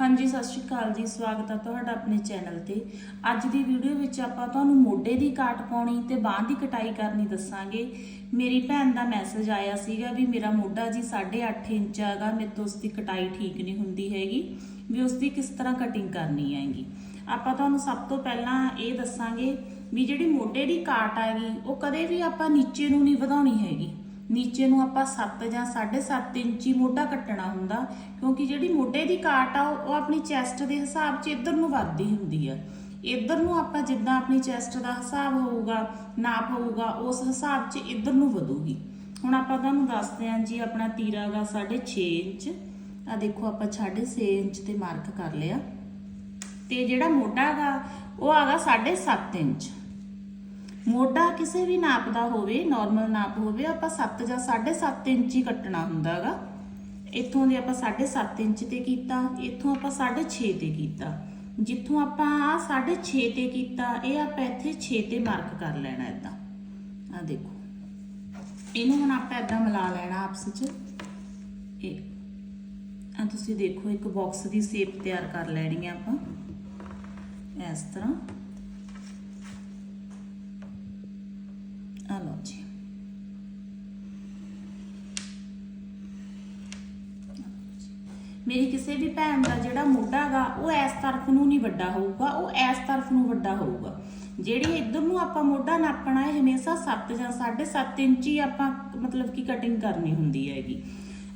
ਹਾਂਜੀ, ਸਤਿ ਸ਼੍ਰੀ ਅਕਾਲ ਜੀ। ਸਵਾਗਤ ਹੈ ਤੁਹਾਡਾ ਆਪਣੇ ਚੈਨਲ ਤੇ। ਅੱਜ ਦੀ ਵੀਡੀਓ ਵਿੱਚ ਆਪਾਂ ਤੁਹਾਨੂੰ ਮੋਢੇ ਦੀ ਕਾਟ ਪਾਉਣੀ ਤੇ ਬਾਂਹ ਦੀ ਕਟਾਈ ਕਰਨੀ ਦੱਸਾਂਗੇ। ਮੇਰੀ ਭੈਣ ਦਾ ਮੈਸੇਜ ਆਇਆ ਸੀਗਾ ਵੀ ਮੇਰਾ ਮੋਢਾ ਜੀ 8.5 ਇੰਚ ਹੈਗਾ, ਮੇਰੇ ਤੋਂ ਉਸ ਦੀ ਕਟਾਈ ਠੀਕ ਨਹੀਂ ਹੁੰਦੀ ਹੈਗੀ, ਵੀ ਉਸ ਦੀ ਕਿਸ ਤਰ੍ਹਾਂ ਕਟਿੰਗ ਕਰਨੀ ਹੈਗੀ। ਆਪਾਂ ਤੁਹਾਨੂੰ ਸਭ ਤੋਂ ਪਹਿਲਾਂ ਇਹ ਦੱਸਾਂਗੇ ਵੀ ਜਿਹੜੀ ਮੋਢੇ ਦੀ ਕਾਟ ਹੈਗੀ, ਉਹ ਕਦੇ ਵੀ ਆਪਾਂ ਨੀਚੇ ਨੂੰ ਨਹੀਂ ਵਧਾਉਣੀ ਹੈਗੀ। ਨੀਚੇ ਨੂੰ ਆਪਾਂ 7 ਜਾਂ 7.5 ਇੰਚੀ ਮੋਢਾ ਕੱਟਣਾ ਹੁੰਦਾ, ਕਿਉਂਕਿ ਜਿਹੜੀ ਮੋਢੇ ਦੀ ਕਾਟ ਆ, ਉਹ ਆਪਣੀ ਚੈਸਟ ਦੇ ਹਿਸਾਬ 'ਚ ਇੱਧਰ ਨੂੰ ਵੱਧਦੀ ਹੁੰਦੀ ਆ। ਇੱਧਰ ਨੂੰ ਆਪਾਂ ਜਿੱਦਾਂ ਆਪਣੀ ਚੈਸਟ ਦਾ ਹਿਸਾਬ ਹੋਊਗਾ, ਨਾਪ ਹੋਊਗਾ, ਉਸ ਹਿਸਾਬ 'ਚ ਇੱਧਰ ਨੂੰ ਵਧੂਗੀ। ਹੁਣ ਆਪਾਂ ਤੁਹਾਨੂੰ ਦੱਸਦੇ ਹਾਂ ਜੀ ਆਪਣਾ ਤੀਰਾ ਗਾ 6.5 ਇੰਚ। ਆ ਦੇਖੋ ਆਪਾਂ 6.5 ਇੰਚ ਤੇ ਮਾਰਕ ਕਰ ਲਿਆ। ਤੇ ਜਿਹੜਾ ਮੋਢਾ ਗਾ ਉਹ ਆਗਾ 7.5 ਇੰਚ। ਮੋਢਾ ਕਿਸੇ ਵੀ ਨਾਪ ਦਾ ਹੋਵੇ ਨਾਰਮਲ ਨਾਪ ਹੋਵੇ, ਆਪਾਂ 7 ਜਾਂ 7.5 ਇੰਚ ਹੀ ਕੱਟਣਾ ਹੁੰਦਾਗਾ ਇੱਥੋਂ ਦੇ ਆਪਾਂ 7.5 ਇੰਚ ਤੇ ਕੀਤਾ, ਇੱਥੋਂ ਆਪਾਂ 6.5 ਤੇ ਕੀਤਾ। ਜਿੱਥੋਂ ਆਪਾਂ 6.5 ਤੇ ਕੀਤਾ, ਇਹ ਆਪਾਂ ਇੱਥੇ 6 ਤੇ ਮਾਰਕ ਕਰ ਲੈਣਾ ਇਦਾਂ ਆ ਦੇਖੋ। ਇਹਨੂੰ ਹੁਣ ਆਪਾਂ ਇਦਾਂ ਮਿਲਾ ਲੈਣਾ ਆਪਸ ਵਿੱਚ ਇਹ। ਆ ਤੁਸੀਂ ਦੇਖੋ, ਇੱਕ ਬਾਕਸ ਦੀ ਸ਼ੇਪ ਤਿਆਰ ਕਰ ਲੈਣੀ ਆ ਆਪਾਂ। ਇਸ ਤਰ੍ਹਾਂ ਆ ਲਓ ਜੀ ਮੇਰੀ ਕਿਸੇ ਵੀ ਭੈਣ ਦਾ ਜਿਹੜਾ ਮੋਢਾ ਗਾ, ਉਹ ਇਸ ਤਰਫ ਨੂੰ ਨਹੀਂ ਵੱਡਾ ਹੋਊਗਾ, ਉਹ ਇਸ ਤਰਫ ਨੂੰ ਵੱਡਾ ਹੋਊਗਾ। ਜਿਹੜੀ ਇੱਧਰ ਨੂੰ ਆਪਾਂ ਮੋਢਾ ਨਾਪਣਾ ਹੈ ਹਮੇਸ਼ਾ 7 ਜਾਂ 7.5 ਇੰਚੀ ਆਪਾਂ ਮਤਲਬ ਕਿ ਕਟਿੰਗ ਕਰਨੀ ਹੁੰਦੀ ਹੈਗੀ।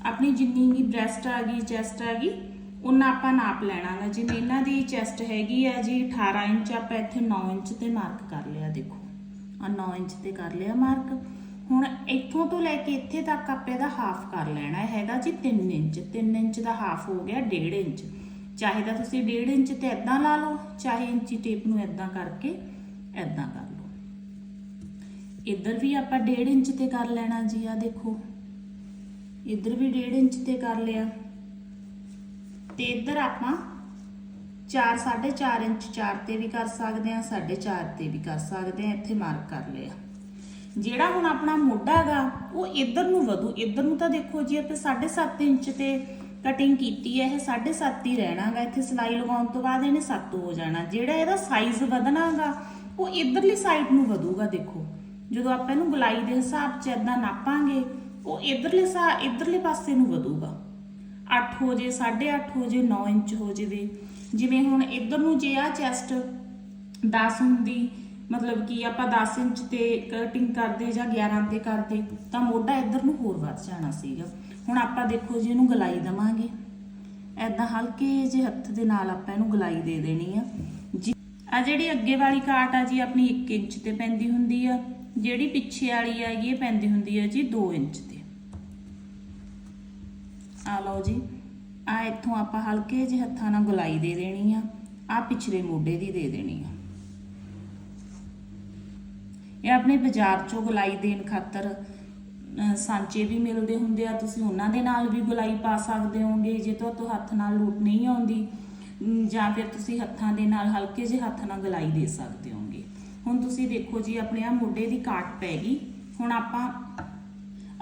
ਆਪਣੀ ਜਿੰਨੀ ਵੀ ਬ੍ਰੈਸਟ ਆ ਗਈ ਚੈਸਟ ਆ ਗਈ ਉਹਨਾਂ ਆਪਾਂ ਨਾਪ ਲੈਣਾ ਗਾ। ਜਿਵੇਂ ਇਹਨਾਂ ਦੀ ਚੈਸਟ ਹੈਗੀ ਆ ਜੀ 18 ਇੰਚ, ਆਪਾਂ ਇੱਥੇ 9 ਇੰਚ ਤੇ ਮਾਰਕ ਕਰ ਲਿਆ, ਦੇਖੋ। ਆ 9 ਇੰਚ ਤੇ ਕਰ ਲਿਆ ਮਾਰਕ ਹੁਣ ਇੱਥੋਂ ਤੋਂ ਲੈ ਕੇ ਇੱਥੇ ਤੱਕ ਆਪਾਂ ਇਹਦਾ ਹਾਫ ਕਰ ਲੈਣਾ ਹੈਗਾ ਜੀ 3 ਇੰਚ। 3 ਇੰਚ ਦਾ ਹਾਫ ਹੋ ਗਿਆ 1.5 ਇੰਚ। ਚਾਹੇ ਤਾਂ ਤੁਸੀਂ 1.5 ਇੰਚ ਤੇ ਇਦਾਂ ਲਾ ਲਓ, ਚਾਹੇ ਇੰਚੀ ਟੇਪ ਨੂੰ ਇਦਾਂ ਕਰਕੇ ਇਦਾਂ ਕਰ ਲਓ। ਇੱਧਰ ਵੀ ਆਪਾਂ 1.5 ਇੰਚ ਤੇ ਕਰ ਲੈਣਾ ਜੀ ਆ ਦੇਖੋ। ਇੱਧਰ ਵੀ 1.5 ਇੰਚ ਤੇ ਕਰ ਲਿਆ। ਤੇ ਇੱਧਰ ਆਪਾਂ 4 4.5 ਇੰਚ 4 ਤੇ ਵੀ ਕਰ ਸਕਦੇ ਆ 4.5 ਤੇ ਵੀ ਕਰ ਸਕਦੇ ਆ ਇੱਥੇ ਮਾਰਕ ਕਰ ਲਿਆ। ਜਿਹੜਾ ਹੁਣ ਆਪਣਾ ਮੋਢਾ ਗਾ, ਉਹ ਇੱਧਰ ਨੂੰ ਵਧੂ। ਇੱਧਰ ਨੂੰ ਤਾਂ ਦੇਖੋ ਜੀ ਆਪਾਂ 7.5 ਇੰਚ ਤੇ ਕਟਿੰਗ ਕੀਤੀ ਹੈ, ਇਹ 7.5 ਹੀ ਰਹਿਣਾਗਾ ਇੱਥੇ ਸਲਾਈ ਲਗਾਉਣ ਤੋਂ ਬਾਅਦ ਇਹਨੇ 7 ਹੋ ਜਾਣਾ। ਜਿਹੜਾ ਇਹਦਾ ਸਾਈਜ਼ ਵਧਣਾਗਾ ਉਹ ਇੱਧਰਲੀ ਸਾਈਡ ਨੂੰ ਵਧੂਗਾ, ਦੇਖੋ। ਜਦੋਂ ਆਪਾਂ ਇਹਨੂੰ ਗੁਲਾਈ ਦੇ ਹਿਸਾਬ 'ਚ ਇਦਾਂ ਨਾਪਾਂਗੇ, ਉਹ ਇੱਧਰਲੇ ਸਾ, ਇੱਧਰਲੇ ਪਾਸੇ ਨੂੰ ਵਧੂਗਾ। 8 ਹੋ ਜੇ 8.5 ਹੋ ਜੇ 9 ਇੰਚ ਹੋ ਜਾਵੇ। ਜਿਵੇਂ ਹੁਣ ਇੱਧਰ ਨੂੰ ਜੇ ਆ ਚੈਸਟ 10 ਹੁੰਦੀ ਮਤਲਬ ਕਿ ਆਪਾਂ 10 ਇੰਚ ਤੇ ਕਟਿੰਗ ਕਰਦੇ ਜਾਂ 11 ਤੇ ਕਰਦੇ, ਤਾਂ ਮੋਢਾ ਇੱਧਰ ਨੂੰ ਹੋਰ ਵੱਧ ਜਾਣਾ ਸੀਗਾ। ਹੁਣ ਆਪਾਂ ਦੇਖੋ ਜੀ ਇਹਨੂੰ ਗਲਾਈ ਦਵਾਂਗੇ। ਐਦਾਂ ਹਲਕੇ ਜਿਹੇ ਹੱਥ ਦੇ ਨਾਲ ਆਪਾਂ ਇਹਨੂੰ ਗਲਾਈ ਦੇ ਦੇਣੀ ਆ। ਜੀ, ਆ ਜਿਹੜੀ ਅੱਗੇ ਵਾਲੀ ਕਾਟ ਆ ਜੀ, ਆਪਣੀ 1 ਇੰਚ ਤੇ ਪੈਂਦੀ ਹੁੰਦੀ ਆ। ਜਿਹੜੀ ਪਿੱਛੇ ਵਾਲੀ ਆ ਇਹ ਪੈਂਦੀ ਹੁੰਦੀ ਆ ਜੀ 2 ਇੰਚ ਤੇ। ਆ ਲਓ ਜੀ, ਆ ਇੱਥੋਂ ਆਪਾਂ ਹਲਕੇ ਜਿਹੇ ਹੱਥਾਂ ਨਾਲ ਗੁਲਾਈ ਦੇ ਦੇਣੀ ਆ। ਆ ਪਿਛਲੇ ਮੋਢੇ ਦੀ ਦੇ ਦੇਣੀ ਆ। ਇਹ ਆਪਣੇ ਬਾਜ਼ਾਰ ਚੋਂ ਗੁਲਾਈ ਦੇਣ ਖਾਤਰ ਸਾਂਚੇ ਵੀ ਮਿਲਦੇ ਹੁੰਦੇ ਆ। ਤੁਸੀਂ ਉਹਨਾਂ ਦੇ ਨਾਲ ਵੀ ਗੁਲਾਈ ਪਾ ਸਕਦੇ ਹੋਗੇ, ਜੇ ਤੁਹਾਨੂੰ ਹੱਥ ਨਾਲ ਲੂਟ ਨਹੀਂ ਆਉਂਦੀ। ਜਾਂ ਫਿਰ ਤੁਸੀਂ ਹੱਥਾਂ ਦੇ ਨਾਲ, ਹਲਕੇ ਜਿਹੇ ਹੱਥ ਨਾਲ ਗੁਲਾਈ ਦੇ ਸਕਦੇ ਹੋਗੇ। ਹੁਣ ਤੁਸੀਂ ਦੇਖੋ ਜੀ, ਆਪਣੇ ਆ ਮੋਢੇ ਦੀ ਕਾਟ ਪੈ ਗਈ। ਹੁਣ ਆਪਾਂ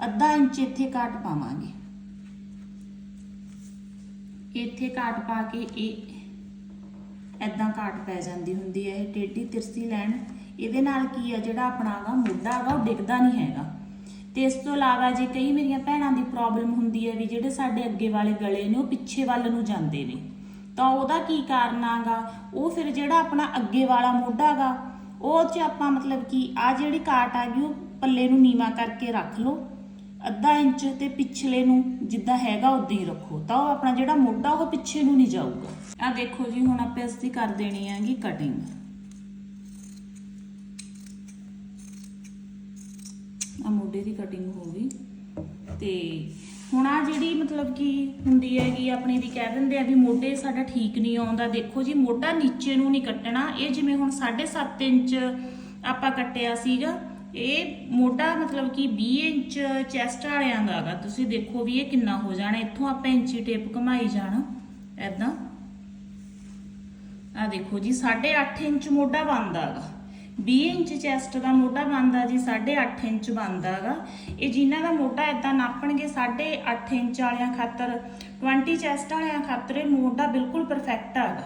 ਅੱਧਾ ਇੰਚ ਇੱਥੇ ਕਾਟ ਪਾਵਾਂਗੇ। ਇੱਥੇ ਕਾਟ ਪਾ ਕੇ ਇਹ ਐਦਾਂ ਕਾਟ ਪੈ ਜਾਂਦੀ ਹੁੰਦੀ ਹੈ, ਇਹ ਟੇਢੀ ਤਿਰਸੀ ਲੈਣ। ਇਹਦੇ ਨਾਲ ਕੀ ਆ, ਜਿਹੜਾ ਆਪਣਾ ਗਾ ਮੋਢਾ ਹੈਗਾ ਉਹ ਡਿੱਗਦਾ ਨਹੀਂ ਹੈਗਾ। ਤੇ ਇਸ ਤੋਂ ਇਲਾਵਾ ਜੇ ਕਈ ਮੇਰੀਆਂ ਭੈਣਾਂ ਦੀ ਪ੍ਰੋਬਲਮ ਹੁੰਦੀ ਹੈ ਵੀ ਜਿਹੜੇ ਸਾਡੇ ਅੱਗੇ ਵਾਲੇ ਗਲੇ ਨੇ, ਉਹ ਪਿੱਛੇ ਵੱਲ ਨੂੰ ਜਾਂਦੇ ਨੇ। ਤਾਂ ਉਹਦਾ ਕੀ ਕਾਰਨ ਆਗਾ ਉਹ ਫਿਰ ਜਿਹੜਾ ਆਪਣਾ ਅੱਗੇ ਵਾਲਾ ਮੋਢਾ ਗਾ, ਉਹ ਚ ਆਪਾਂ ਮਤਲਬ ਕਿ ਆ ਜਿਹੜੀ ਕਾਟ ਆ ਗਈ, ਉਹ ਪੱਲੇ ਨੂੰ ਨੀਵਾ ਕਰਕੇ ਰੱਖ ਲਓ। ਅੱਧਾ ਇੰਚ ਤੇ ਪਿਛਲੇ ਨੂੰ ਜਿੱਦਾਂ ਹੈਗਾ, ਉਦਾਂ ਹੀ ਰੱਖੋ। ਤਾਂ ਉਹ ਆਪਣਾ ਜਿਹੜਾ ਮੋਢਾ, ਉਹ ਪਿੱਛੇ ਨੂੰ ਨਹੀਂ ਜਾਊਗਾ। ਆ ਦੇਖੋ ਜੀ, ਹੁਣ ਆਪਾਂ ਇਸ ਦੀ ਕਰ ਦੇਣੀ ਹੈਗੀ ਕਟਿੰਗ ਆ ਮੋਢੇ ਦੀ ਕਟਿੰਗ ਹੋ ਗਈ। ਤੇ ਹੁਣ ਆ ਜਿਹੜੀ ਮਤਲਬ ਕਿ ਹੁੰਦੀ ਹੈਗੀ, ਆਪਣੇ ਦੀ ਕਹਿ ਦਿੰਦੇ ਆ ਵੀ ਮੋਢੇ ਸਾਡਾ ਠੀਕ ਨਹੀਂ ਆਉਂਦਾ। ਦੇਖੋ ਜੀ, ਮੋਢਾ ਨੀਚੇ ਨੂੰ ਨਹੀਂ ਕੱਟਣਾ। ਇਹ ਜਿਵੇਂ ਹੁਣ 7.5 ਇੰਚ ਆਪਾਂ ਕੱਟਿਆ ਸੀਗਾ, ਇਹ ਮੋਢਾ ਮਤਲਬ ਕਿ 20 ਇੰਚ ਚੈਸਟ ਵਾਲਿਆਂ ਦਾ ਹੈਗਾ। ਤੁਸੀਂ ਦੇਖੋ ਵੀ ਇਹ ਕਿੰਨਾ ਹੋ ਜਾਣਾ। ਇੱਥੋਂ ਆਪਾਂ ਇੰਚੀ ਟੇਪ ਘਮਾਈ ਜਾਣਾ ਐਦਾਂ ਆ ਦੇਖੋ ਜੀ 8.5 ਇੰਚ ਮੋਢਾ ਬਣਦਾ ਹੈਗਾ। 20 ਇੰਚ ਚੈਸਟ ਦਾ ਮੋਢਾ ਬਣਦਾ ਜੀ 8.5 ਇੰਚ ਬਣਦਾ ਹੈਗਾ ਇਹ ਜਿਨ੍ਹਾਂ ਦਾ ਮੋਢਾ ਇਦਾਂ ਨਾਪਣਗੇ 8.5 ਇੰਚ ਵਾਲਿਆਂ ਖਾਤਰ 20 ਚੈਸਟ ਵਾਲਿਆਂ ਖਾਤਰ ਮੋਢਾ ਬਿਲਕੁਲ ਪਰਫੈਕਟ ਹੈਗਾ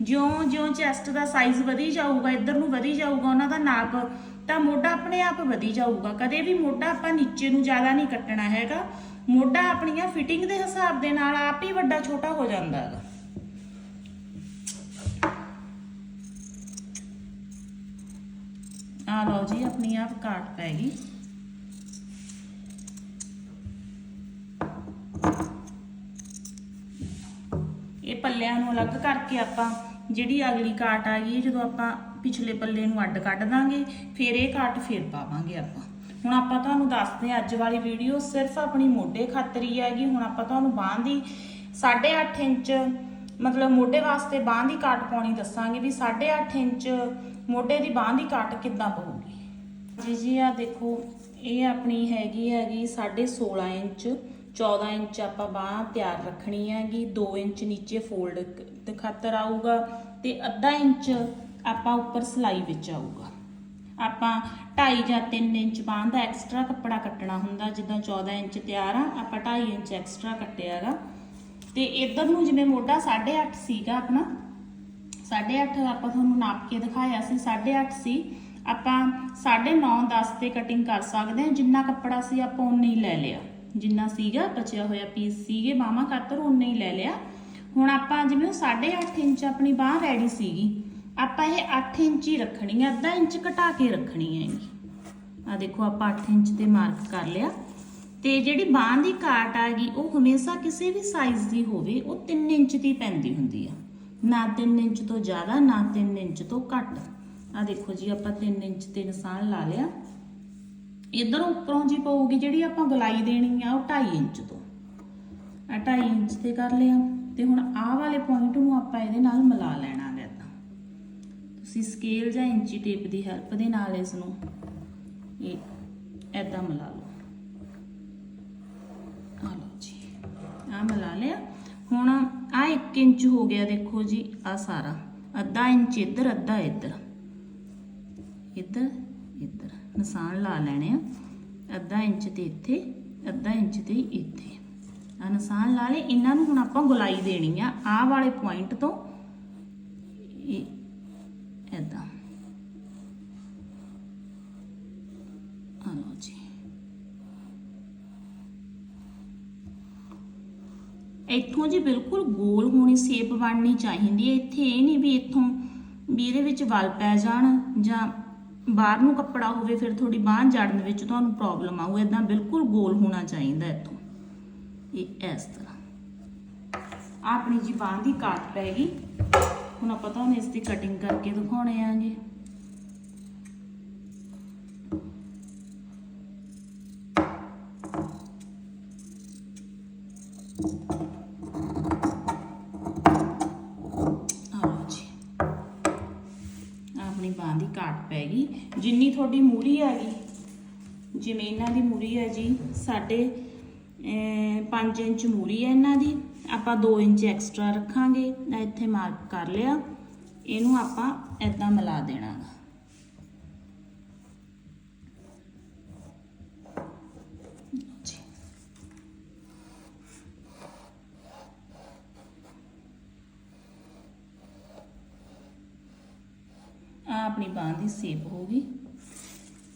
ਜਿਉਂ-ਜਿਉਂ ਚੈਸਟ ਦਾ ਸਾਈਜ਼ ਵਧੀ ਜਾਊਗਾ, ਇੱਧਰ ਨੂੰ ਵਧੀ ਜਾਊਗਾ ਉਹਨਾਂ ਦਾ ਨਾਪ, ਤਾਂ ਮੋਢਾ ਆਪਣੇ ਆਪ ਵਧੀ ਜਾਊਗਾ। ਕਦੇ ਵੀ ਮੋਢਾ ਆਪਾਂ ਨੀਚੇ ਨੂੰ ਜ਼ਿਆਦਾ ਨਹੀਂ ਕੱਟਣਾ ਹੈਗਾ। ਮੋਢਾ ਆਪਣੀਆਂ ਫਿਟਿੰਗ ਦੇ ਹਿਸਾਬ ਦੇ ਨਾਲ ਆਪ ਹੀ ਵੱਡਾ ਛੋਟਾ ਹੋ ਜਾਂਦਾ ਹੈਗਾ ਆ ਲਓ ਜੀ, ਆਪਣੀ ਆਪ ਕਾਟ ਪੈ ਗਈ। ਇਹ ਪੱਲਿਆਂ ਨੂੰ ਅਲੱਗ ਕਰਕੇ ਆਪਾਂ ਜਿਹੜੀ ਅਗਲੀ ਕਾਟ ਆ ਗਈ ਜਦੋਂ ਆਪਾਂ ਪਿਛਲੇ ਪੱਲੇ ਨੂੰ ਅੱਡ ਕੱਢ ਦਾਂਗੇ, ਫਿਰ ਇਹ ਕਾਟ ਫਿਰ ਪਾਵਾਂਗੇ ਆਪਾਂ। ਹੁਣ ਆਪਾਂ ਤੁਹਾਨੂੰ ਦੱਸਦੇ ਹਾਂ, ਅੱਜ ਵਾਲੀ ਵੀਡੀਓ ਸਿਰਫ ਆਪਣੀ ਮੋਢੇ ਖਾਤਰ ਹੀ ਹੈਗੀ। ਹੁਣ ਆਪਾਂ ਤੁਹਾਨੂੰ ਬਾਂਹ ਦੀ 8.5 ਇੰਚ, ਮਤਲਬ ਮੋਢੇ ਵਾਸਤੇ ਬਾਂਹ ਦੀ ਕਾਟ ਪਾਉਣੀ ਦੱਸਾਂਗੇ ਵੀ 8.5 ਇੰਚ ਮੋਢੇ ਦੀ ਬਾਂਹ ਦੀ ਕੱਟ ਕਿੱਦਾਂ ਪਊਗੀ? ਜੀ ਜੀ ਆ ਦੇਖੋ, ਇਹ ਆਪਣੀ ਹੈਗੀ ਹੈਗੀ 16.5 ਇੰਚ 14 ਇੰਚ ਆਪਾਂ ਬਾਹ ਤਿਆਰ ਰੱਖਣੀ ਹੈਗੀ 2 ਇੰਚ ਨੀਚੇ ਫੋਲਡ ਦੇ ਖਾਤਰ ਆਊਗਾ, ਤੇ ਅੱਧਾ ਇੰਚ ਆਪਾਂ ਉੱਪਰ ਸਲਾਈ ਵਿੱਚ ਆਊਗਾ। ਆਪਾਂ 2.5 ਜਾਂ 3 ਇੰਚ ਬਾਹ ਦਾ ਐਕਸਟਰਾ ਕੱਪੜਾ ਕੱਟਣਾ ਹੁੰਦਾ, ਜਿੱਦਾਂ 14 ਇੰਚ ਤਿਆਰ ਆ, ਆਪਾਂ 2.5 ਇੰਚ ਐਕਸਟਰਾ ਕੱਟਿਆਗਾ। ਤੇ ਇਧਰ ਨੂੰ ਜਿਵੇਂ ਮੋਢਾ 8.5 ਸੀਗਾ ਆਪਣਾ 8.5 ਆਪਾਂ ਤੁਹਾਨੂੰ ਨਾਪ ਕੇ ਦਿਖਾਇਆ ਸੀ 8.5 ਸੀ। ਆਪਾਂ 9.5 10 ਤੇ ਕਟਿੰਗ ਕਰ ਸਕਦੇ ਹਾਂ। ਜਿੰਨਾ ਕੱਪੜਾ ਸੀ ਆਪਾਂ ਉਨਾ ਹੀ ਲੈ ਲਿਆ। ਜਿੰਨਾ ਸੀਗਾ, ਬਚਿਆ ਹੋਇਆ ਪੀਸ ਸੀਗੇ, ਬਾਹਾਂ ਖਾਤਰ ਉਨਾ ਹੀ ਲੈ ਲਿਆ। ਹੁਣ ਆਪਾਂ ਜਿਵੇਂ ਉਹ 8.5 ਇੰਚ ਆਪਣੀ ਬਾਹ ਰੈਡੀ ਸੀਗੀ, ਆਪਾਂ ਇਹ 8 ਇੰਚ ਹੀ ਰੱਖਣੀ ਹੈ, ਅੱਧਾ ਇੰਚ ਘਟਾ ਕੇ ਰੱਖਣੀ ਹੈਗੀ ਆ ਦੇਖੋ, ਆਪਾਂ 8 ਇੰਚ ਤੇ ਮਾਰਕ ਕਰ ਲਿਆ। ਤੇ ਜਿਹੜੀ ਬਾਹ ਦੀ ਕਾਟ ਆ ਗਈ, ਉਹ ਹਮੇਸ਼ਾ ਕਿਸੇ ਵੀ ਸਾਈਜ਼ ਦੀ ਹੋਵੇ, ਉਹ 3 ਇੰਚ ਦੀ ਪੈਂਦੀ ਹੁੰਦੀ ਆ। ਨਾ 3 ਇੰਚ ਤੋਂ ਜ਼ਿਆਦਾ, ਨਾ 3 ਇੰਚ ਤੋਂ ਘੱਟ। ਆ ਦੇਖੋ ਜੀ, ਆਪਾਂ 3 ਇੰਚ ਤੇ ਨਿਸ਼ਾਨ ਲਾ ਲਿਆ। ਇਧਰੋਂ ਉੱਪਰੋਂ ਜੀ ਪਊਗੀ ਜਿਹੜੀ ਆਪਾਂ ਗਲਾਈ ਦੇਣੀ ਆ, ਉਹ 2.5 ਇੰਚ ਤੋਂ। ਆ 2.5 ਇੰਚ ਤੇ ਕਰ ਲਿਆ। ਤੇ ਹੁਣ ਆਹ ਵਾਲੇ ਪੁਆਇੰਟ ਨੂੰ ਆਪਾਂ ਇਹਦੇ ਨਾਲ ਮਿਲਾ ਲੈਣਾ ਗਾ ਏਦਾਂ ਤੁਸੀਂ ਸਕੇਲ ਜਾਂ ਇੰਚੀ ਟੇਪ ਦੀ ਹੈਲਪ ਦੇ ਨਾਲ ਇਸ ਨੂੰ ਇਹ ਏਦਾਂ ਮਿਲਾ ਲਓ ਆ ਲਓ ਜੀ ਆ ਮਿਲਾ ਲਿਆ ਹੁਣ ਆ 1 ਇੰਚ ਹੋ ਗਿਆ ਦੇਖੋ ਜੀ, ਆ ਸਾਰਾ। ਅੱਧਾ ਇੰਚ ਇੱਧਰ, ਅੱਧਾ ਇੱਧਰ। ਇੱਧਰ ਇੱਧਰ। ਨਿਸ਼ਾਨ ਲਾ ਲੈਣੇ ਆ। ਅੱਧਾ ਇੰਚ ਤੇ ਇੱਥੇ, ਅੱਧਾ ਇੰਚ ਤੇ ਇੱਥੇ। ਆ ਨਿਸ਼ਾਨ ਲਾ ਲਏ। ਇਹਨਾਂ ਨੂੰ ਹੁਣ ਆਪਾਂ ਗੁਲਾਈ ਦੇਣੀ ਆ। ਆਹ ਵਾਲੇ ਪੁਆਇੰਟ ਤੋਂ ਇਹ, ਏਦਾਂ। ਆ ਲਓ ਜੀ। ਇੱਥੋਂ ਜੀ ਬਿਲਕੁਲ ਗੋਲ ਹੋਣੀ ਸ਼ੇਪ ਬਣਨੀ ਚਾਹੀਦੀ ਹੈ। ਇੱਥੇ ਇਹ ਨਹੀਂ ਵੀ ਇੱਥੋਂ ਵੀ ਇਹਦੇ ਵਿੱਚ ਵਲ ਪੈ ਜਾਣ ਜਾਂ ਬਾਹਰ ਨੂੰ ਕੱਪੜਾ ਹੋਵੇ, ਫਿਰ ਤੁਹਾਡੀ ਬਾਂਹ ਜੜਨ ਵਿੱਚ ਤੁਹਾਨੂੰ ਪ੍ਰੋਬਲਮ ਆਊ। ਇਦਾਂ ਬਿਲਕੁਲ ਗੋਲ ਹੋਣਾ ਚਾਹੀਦਾ ਇੱਥੋਂ। ਇਹ ਇਸ ਤਰ੍ਹਾਂ। ਆਪਣੀ ਜੀ ਬਾਂਹ ਦੀ ਕਾਟ ਪੈ ਗਈ। ਹੁਣ ਆਪਾਂ ਤੁਹਾਨੂੰ ਇਸ ਦੀ ਕਟਿੰਗ ਕਰਕੇ ਦਿਖਾਉਣੇ ਆਂਗੇ। ਤੁਹਾਡੀ ਮੂਰੀ ਆ ਹੈਗੀ ਜਿਵੇਂ ਇਹਨਾਂ ਦੀ ਮੂਰੀ ਹੈ ਜੀ, ਸਾਡੇ 5 ਇੰਚ ਮੂਰੀ ਹੈ ਇਹਨਾਂ ਦੀ। ਆਪਾਂ 2 ਇੰਚ ਐਕਸਟਰਾ ਰੱਖਾਂਗੇ ਮੈਂ ਇੱਥੇ ਮਾਰਕ ਕਰ ਲਿਆ। ਇਹਨੂੰ ਆਪਾਂ ਏਦਾਂ ਮਿਲਾ ਦੇਣਾ। ਗਾ। ਆਪਣੀ ਬਾਂਹ ਦੀ ਸੇਪ ਹੋ ਗਈ।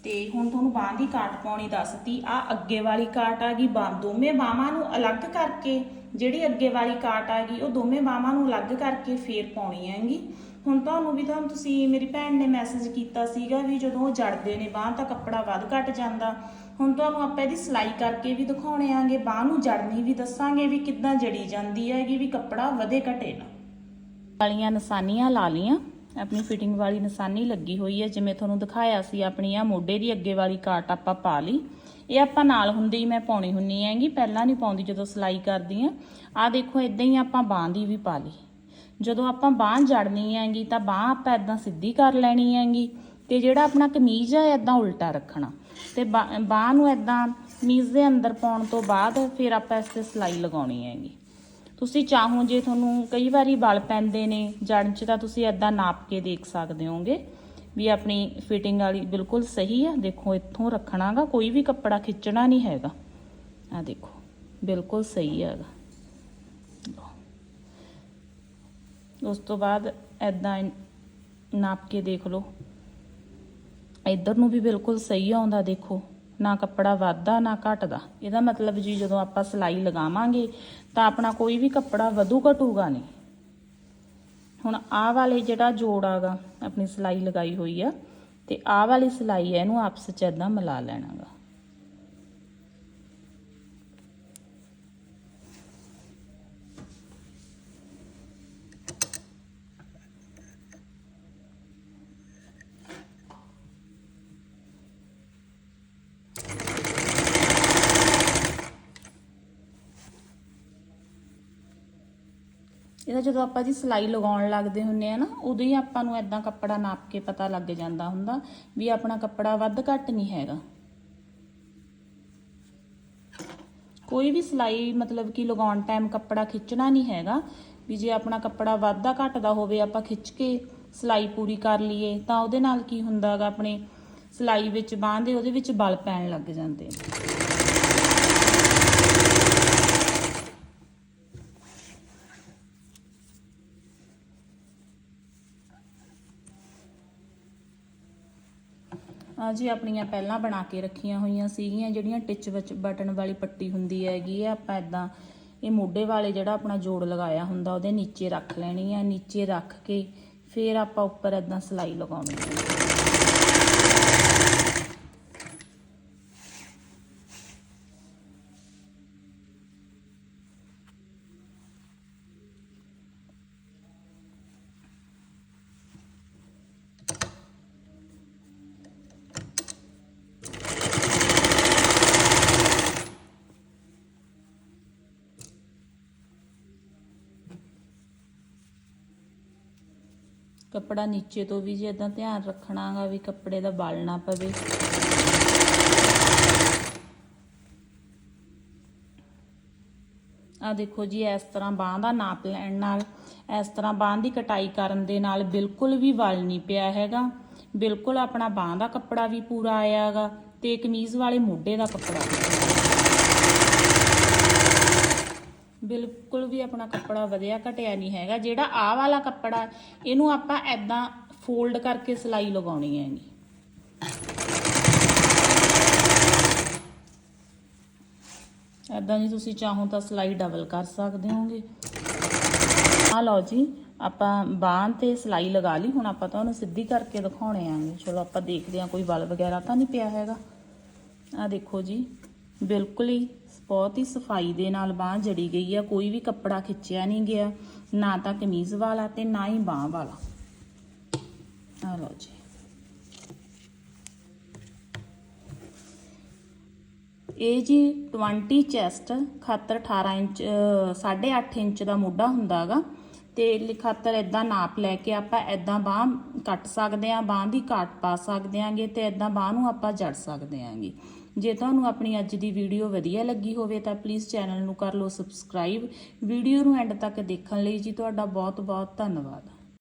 ਤੇ ਹੁਣ ਤੁਹਾਨੂੰ ਬਾਂਹ ਦੀ ਕਾਟ ਪਾਉਣੀ ਦੱਸਤੀ ਆ ਅੱਗੇ ਵਾਲੀ ਕਾਟ ਆ ਗਈ, ਬਾਂਹ ਦੋਵੇਂ ਬਾਹਾਂ ਨੂੰ ਅਲੱਗ ਕਰਕੇ, ਜਿਹੜੀ ਅੱਗੇ ਵਾਲੀ ਕਾਟ ਆ ਗਈ, ਉਹ ਦੋਵੇਂ ਬਾਹਾਂ ਨੂੰ ਅਲੱਗ ਕਰਕੇ ਫੇਰ ਪਾਉਣੀ ਹੈਗੀ। ਹੁਣ ਤੁਹਾਨੂੰ ਵੀ ਤੁਹਾਨੂੰ ਤੁਸੀਂ, ਮੇਰੀ ਭੈਣ ਨੇ ਮੈਸੇਜ ਕੀਤਾ ਸੀਗਾ ਵੀ ਜਦੋਂ ਉਹ ਜੜਦੇ ਨੇ ਬਾਂਹ ਤਾਂ ਕੱਪੜਾ ਵੱਧ ਘਟ ਜਾਂਦਾ। ਹੁਣ ਤੁਹਾਨੂੰ ਆਪਾਂ ਇਹਦੀ ਸਿਲਾਈ ਕਰਕੇ ਵੀ ਦਿਖਾਉਣੇ ਆਂਗੇ, ਬਾਂਹ ਨੂੰ ਜੜਨੀ ਵੀ ਦੱਸਾਂਗੇ ਵੀ ਕਿੱਦਾਂ ਜੜੀ ਜਾਂਦੀ ਹੈਗੀ, ਵੀ ਕੱਪੜਾ ਵਧੇ ਘਟੇ ਨਾ। ਵਾਲੀਆਂ ਨਿਸ਼ਾਨੀਆਂ ਲਾ ਲੀਆਂ ਆਪਣੀ ਫਿਟਿੰਗ ਵਾਲੀ ਨਿਸ਼ਾਨੀ ਲੱਗੀ ਹੋਈ ਹੈ, ਜਿਵੇਂ ਤੁਹਾਨੂੰ ਦਿਖਾਇਆ ਸੀ ਆਪਣੀ ਆ ਮੋਢੇ ਦੀ ਅੱਗੇ ਵਾਲੀ ਕਾਟ ਆਪਾਂ ਪਾ ਲਈ। ਇਹ ਆਪਾਂ ਨਾਲ ਹੁੰਦੀ ਹੀ ਮੈਂ ਪਾਉਣੀ ਹੁੰਨੀ ਹੈਗੀ, ਪਹਿਲਾਂ ਨਹੀਂ ਪਾਉਂਦੀ ਜਦੋਂ ਸਿਲਾਈ ਕਰਦੀ ਆ ਆ ਦੇਖੋ ਇਦਾਂ ਹੀ ਆਪਾਂ ਬਾਂਹ ਦੀ ਵੀ ਪਾ ਲਈ। ਜਦੋਂ ਆਪਾਂ ਬਾਂਹ ਜੜਨੀ ਹੈਗੀ, ਤਾਂ ਬਾਂਹ ਆਪਾਂ ਇਦਾਂ ਸਿੱਧੀ ਕਰ ਲੈਣੀ ਹੈਗੀ, ਤੇ ਜਿਹੜਾ ਆਪਣਾ ਕਮੀਜ਼ ਆ ਇਦਾਂ ਉਲਟਾ ਰੱਖਣਾ। ਤੇ ਬਾ- ਬਾਂਹ ਨੂੰ ਇਦਾਂ ਕਮੀਜ਼ ਦੇ ਅੰਦਰ ਪਾਉਣ ਤੋਂ ਬਾਅਦ ਫਿਰ ਆਪਾਂ ਇਸ ਤੇ ਸਿਲਾਈ ਲਗਾਉਣੀ ਹੈਗੀ। ਤੁਸੀਂ ਚਾਹੋ ਜੇ ਤੁਹਾਨੂੰ ਕਈ ਵਾਰੀ ਵਲ ਪੈਂਦੇ ਨੇ ਜੜ 'ਚ ਤਾਂ ਤੁਸੀਂ ਐਦਾਂ ਨਾਪ ਕੇ ਦੇਖ ਸਕਦੇ ਹੋਗੇ ਵੀ ਆਪਣੀ ਫਿਟਿੰਗ ਵਾਲੀ ਬਿਲਕੁਲ ਸਹੀ ਆ। ਦੇਖੋ, ਇੱਥੋਂ ਰੱਖਣਾਗਾ ਕੋਈ ਵੀ ਕੱਪੜਾ ਖਿੱਚਣਾ ਨਹੀਂ ਹੈਗਾ। ਆ ਦੇਖੋ, ਬਿਲਕੁਲ ਸਹੀ ਹੈਗਾ। ਉਸ ਤੋਂ ਬਾਅਦ ਐਦਾਂ ਨਾਪ ਕੇ ਦੇਖ ਲਓ। ਇੱਧਰ ਨੂੰ ਵੀ ਬਿਲਕੁਲ ਸਹੀ ਆਉਂਦਾ, ਦੇਖੋ। ਨਾ ਕੱਪੜਾ ਵੱਧਦਾ, ਨਾ ਘਟਦਾ। ਇਹਦਾ ਮਤਲਬ ਜੀ ਜਦੋਂ ਆਪਾਂ ਸਿਲਾਈ ਲਗਾਵਾਂਗੇ, ਤਾਂ ਆਪਣਾ ਕੋਈ ਵੀ ਕੱਪੜਾ ਵਧੂ ਘਟੂਗਾ ਨਹੀਂ। ਹੁਣ ਆਹ ਵਾਲੇ ਜਿਹੜਾ ਜੋੜ ਆਗਾ, ਆਪਣੀ ਸਿਲਾਈ ਲਗਾਈ ਹੋਈ ਆ, ਤੇ ਆਹ ਵਾਲੀ ਸਿਲਾਈ ਹੈ ਇਹਨੂੰ ਆਪਸ ਚ ਏਦਾਂ ਮਿਲਾ ਲੈਣਾਗਾ। ਇਹਦਾ ਜਦੋਂ ਆਪਾਂ ਜੀ ਸਿਲਾਈ ਲਗਾਉਣ ਲੱਗਦੇ ਹੁੰਨੇ ਆ ਨਾ, ਉਦੋਂ ਹੀ ਆਪਾਂ ਨੂੰ ਐਦਾਂ ਕੱਪੜਾ ਨਾਪ ਕੇ ਪਤਾ ਲੱਗ ਜਾਂਦਾ ਹੁੰਦਾ ਵੀ ਆਪਣਾ ਕੱਪੜਾ ਵੱਧ ਘੱਟ ਨਹੀਂ ਹੈਗਾ। ਕੋਈ ਵੀ ਸਿਲਾਈ ਮਤਲਬ ਕਿ ਲਗਾਉਣ ਟਾਈਮ ਕੱਪੜਾ ਖਿੱਚਣਾ ਨਹੀਂ ਹੈਗਾ, ਵੀ ਜੇ ਆਪਣਾ ਕੱਪੜਾ ਵੱਧਦਾ ਘਟਦਾ ਹੋਵੇ ਆਪਾਂ ਖਿੱਚ ਕੇ ਸਿਲਾਈ ਪੂਰੀ ਕਰ ਲਈਏ, ਤਾਂ ਉਹਦੇ ਨਾਲ ਕੀ ਹੁੰਦਾਗਾ, ਆਪਣੇ ਸਿਲਾਈ ਵਿੱਚ ਬਾਂਹ ਦੇ ਉਹਦੇ ਵਿੱਚ ਬਲ ਪੈਣ ਲੱਗ ਜਾਂਦੇ ਜੀ, ਆਪਣੀਆਂ ਪਹਿਲਾਂ ਬਣਾ ਕੇ ਰੱਖੀਆਂ ਹੋਈਆਂ ਸੀਗੀਆਂ, ਜਿਹੜੀਆਂ ਟਿਚ ਵਿੱਚ ਬਟਨ ਵਾਲੀ ਪੱਟੀ ਹੁੰਦੀ ਹੈਗੀ ਆ, ਆਪਾਂ ਇਦਾਂ ਇਹ ਮੋਢੇ ਵਾਲੇ ਜਿਹੜਾ ਆਪਣਾ ਜੋੜ ਲਗਾਇਆ ਹੁੰਦਾ, ਉਹਦੇ ਨੀਚੇ ਰੱਖ ਲੈਣੀ ਆ, ਨੀਚੇ ਰੱਖ ਕੇ ਫਿਰ ਆਪਾਂ ਉੱਪਰ ਇਦਾਂ ਸਿਲਾਈ ਲਗਾਉਣੀ ਹੈ ਕੱਪੜਾ ਨੀਚੇ ਤੋਂ ਵੀ ਜੇ ਇਦਾਂ ਧਿਆਨ ਰੱਖਣਾਗਾ ਵੀ ਕੱਪੜੇ ਦਾ ਬਲ ਨਾ ਪਵੇ। ਆ ਦੇਖੋ ਜੀ, ਇਸ ਤਰ੍ਹਾਂ ਬਾਹ ਦਾ ਨਾਪ ਲੈਣ ਨਾਲ, ਇਸ ਤਰ੍ਹਾਂ ਬਾਹ ਦੀ ਕਟਾਈ ਕਰਨ ਦੇ ਨਾਲ ਬਿਲਕੁਲ ਵੀ ਵਲ ਨਹੀਂ ਪਿਆ ਹੈਗਾ। ਬਿਲਕੁਲ ਆਪਣਾ ਬਾਹ ਦਾ ਕੱਪੜਾ ਵੀ ਪੂਰਾ ਆਇਆਗਾ ਤੇ ਕਮੀਜ਼ ਵਾਲੇ ਮੋਢੇ ਦਾ ਕੱਪੜਾ। ਬਿਲਕੁਲ ਵੀ ਆਪਣਾ ਕੱਪੜਾ ਵਧਿਆ ਘਟਿਆ ਨਹੀਂ ਹੈਗਾ। ਜਿਹੜਾ ਆਹ ਵਾਲਾ ਕੱਪੜਾ, ਇਹਨੂੰ ਆਪਾਂ ਐਦਾਂ ਫੋਲਡ ਕਰਕੇ ਸਿਲਾਈ ਲਗਾਉਣੀ ਹੈਗੀ। ਐਦਾਂ ਜੀ ਤੁਸੀਂ ਚਾਹੋ ਤਾਂ ਸਿਲਾਈ ਡਬਲ ਕਰ ਸਕਦੇ ਹੋਗੇ। ਆ ਲਓ ਜੀ, ਆਪਾਂ ਬਾਹਾਂ ਤੇ ਸਿਲਾਈ ਲਗਾ ਲਈ। ਹੁਣ ਆਪਾਂ ਤਾਂ ਉਹਨੂੰ ਸਿੱਧੀ ਕਰਕੇ ਦਿਖਾਉਣੇ ਆਂਗੇ ਚਲੋ ਆਪਾਂ ਦੇਖਦੇ ਹਾਂ, ਕੋਈ ਵਲ ਵਗੈਰਾ ਤਾਂ ਨਹੀਂ ਪਿਆ ਹੈਗਾ। ਆ ਦੇਖੋ ਜੀ ਬਿਲਕੁਲ ਹੀ ਬਹੁਤ ਹੀ ਸਫ਼ਾਈ ਦੇ ਨਾਲ ਬਾਹ ਜੜੀ ਗਈ ਆ ਕੋਈ ਵੀ ਕੱਪੜਾ ਖਿੱਚਿਆ ਨਹੀਂ ਗਿਆ ਨਾ ਤਾਂ ਕਮੀਜ਼ ਵਾਲਾ ਤੇ ਨਾ ਹੀ ਬਾਹ ਵਾਲਾ। ਆ ਲਓ ਜੀ। ਇਹ ਜੀ 20 ਚੈਸਟ ਖਾਤਰ 18 ਇੰਚ ਅਹ, 8.5 ਇੰਚ ਦਾ ਮੋਢਾ ਹੁੰਦਾਗਾ ਤੇ ਖਾਤਰ ਇਦਾਂ ਨਾਪ ਲੈ ਕੇ ਆਪਾਂ ਇਦਾਂ ਬਾਹ ਕੱਟ ਸਕਦੇ ਆਂ ਬਾਹ ਦੀ ਕਾਟ ਪਾ ਸਕਦੇ ਆਂਗੇ ਤੇ ਇਦਾਂ ਬਾਹ ਨੂੰ ਆਪਾਂ ਜੜ ਸਕਦੇ ਆਂਗੇ। ਜੇ ਤੁਹਾਨੂੰ ਆਪਣੀ ਅੱਜ ਦੀ ਵੀਡੀਓ ਵਧੀਆ ਲੱਗੀ ਹੋਵੇ ਤਾਂ ਪਲੀਜ਼ ਚੈਨਲ ਨੂੰ ਕਰ ਲਓ ਸਬਸਕ੍ਰਾਈਬ ਵੀਡੀਓ ਨੂੰ ਐਂਡ ਤੱਕ ਦੇਖਣ ਲਈ ਜੀ ਤੁਹਾਡਾ ਬਹੁਤ ਬਹੁਤ ਧੰਨਵਾਦ।